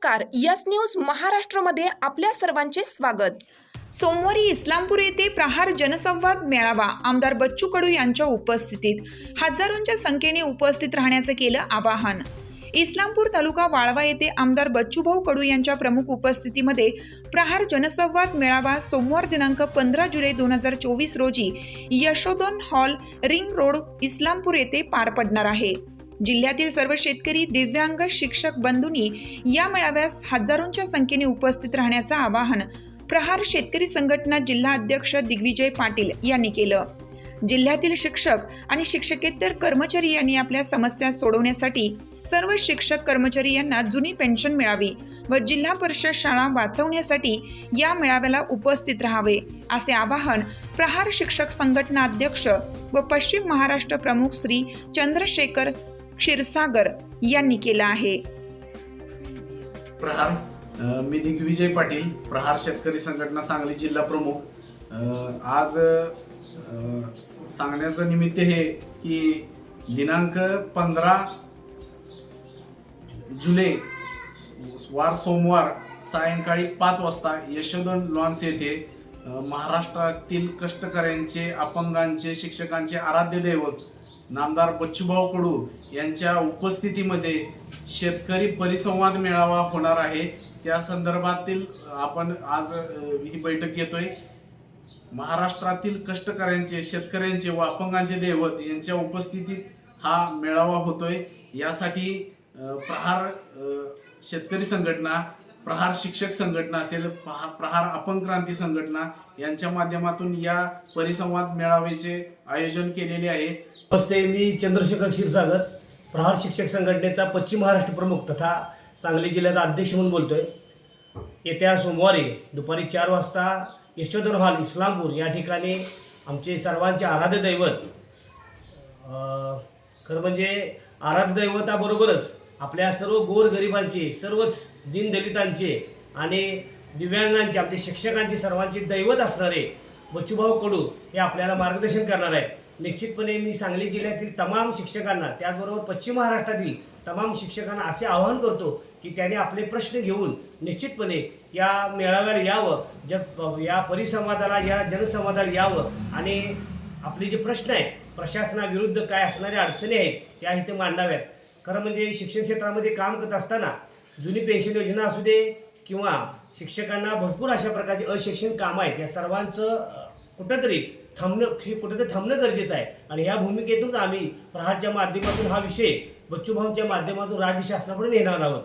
नमस्कार. Yes news महाराष्ट्रमध्ये आपल्या सर्वांचे स्वागत. सोमवारी इस्लामपूर येथे प्रहार जनसंवाद मेळावा. आमदार बच्चू कडू यांच्या उपस्थितीत हजारोंच्या संख्येने उपस्थित राहण्याचं केलं आवाहन. इस्लामपूर तालुका वाळवा येथे आमदार बच्चूभाऊ कडू यांच्या प्रमुख उपस्थितीमध्ये प्रहार जनसंवाद मेळावा सोमवार दिनांक पंधरा जुलै दोन हजार चोवीस रोजी Yashodan hall ring road Islampur येथे पार पडणार आहे. जिल्ह्यातील सर्व शेतकरी दिव्यांग शिक्षक बंधूंनी या मेळाव्यास हजारोंच्या संख्येने उपस्थित राहण्याचं आवाहन प्रहार शेतकरी संघटना जिल्हा अध्यक्ष दिग्विजय पाटील यांनी केलं. जिल्ह्यातील शिक्षक आणि शिक्षकेतर कर्मचारी यांनी आपल्या समस्या सोडवण्यासाठी सर्व शिक्षक कर्मचारी यांना जुनी पेन्शन मिळावी व जिल्हा परिषद शाळा वाचवण्यासाठी या मेळाव्याला उपस्थित राहावे असे आवाहन प्रहार शिक्षक संघटना अध्यक्ष व पश्चिम महाराष्ट्र प्रमुख श्री चंद्रशेखर क्षीरसागर यांनी केला आहे. प्रहार मी दिग्विजय पाटील प्रहार शेतकरी संघटना सांगली जिल्हा प्रमुख. आज सांगण्याचं निमित्त हे की दिनांक पंधरा जुलै वार सोमवार सायंकाळी पाच वाजता यशोधन लॉन्स येथे महाराष्ट्रातील कष्टकऱ्यांचे अपंगांचे शिक्षकांचे आराध्य दैवत नामदार बच्चूभाऊ कडू यांच्या उपस्थितीमध्ये शेतकरी परिसंवाद मेळावा होणार आहे. त्या संदर्भातील आपण आज ही बैठक घेतोय. महाराष्ट्रातील कष्टकऱ्यांचे शेतकऱ्यांचे व अपंगांचे दैवत यांच्या उपस्थितीत हा मेळावा होतोय. यासाठी प्रहार शेतकरी संघटना प्रहार शिक्षक संघटना असेल पहा- प्रहार अपंग क्रांती संघटना यांच्या माध्यमातून या परिसंवाद मेळाव्याचे आयोजन केलेले आहे. नमस्ते मी चंद्रशेखर क्षीरसागर प्रहार शिक्षक संघटनेचा पश्चिम महाराष्ट्र प्रमुख तथा सांगली जिल्ह्याचा अध्यक्ष म्हणून बोलतोय. येत्या सोमवारी दुपारी चार वाजता यशोधर हॉल इस्लामपूर या ठिकाणी आमचे सर्वांचे आराध्य दैवत खरं म्हणजे आराध्य दैवताबरोबरच आपल्या सर्व गोरगरिबांचे सर्वच दीनदलितांचे आणि दिव्यांगांचे आपले शिक्षकांचे सर्वांचे दैवत असणारे बच्चूभाऊ कडू हे आपल्याला मार्गदर्शन करणार आहेत. निश्चितपणे मी सांगली जिल्ह्यातील तमाम शिक्षकांना त्याचबरोबर पश्चिम महाराष्ट्रातील तमाम शिक्षकांना असे आवाहन करतो की त्याने आपले प्रश्न घेऊन निश्चितपणे या मेळाव्याला यावं जग या परिसंवादाला या जनसंवादाला यावं आणि आपले जे प्रश्न आहेत प्रशासनाविरुद्ध काय असणाऱ्या अडचणी आहेत त्या इथे मांडाव्यात. खरं म्हणजे शिक्षण क्षेत्रामध्ये काम करत असताना जुनी पेन्शन योजना असू दे किंवा शिक्षकांना भरपूर अशा प्रकारची अशिक्षण कामं आहेत. या सर्वांचं कुठंतरी थांबणं हे कुठंतरी थांबणं गरजेचं आहे. आणि या भूमिकेतून आम्ही प्रहारच्या माध्यमातून हा विषय बच्चूभाऊंच्या माध्यमातून राज्य शासनापुढे नेणार आहोत.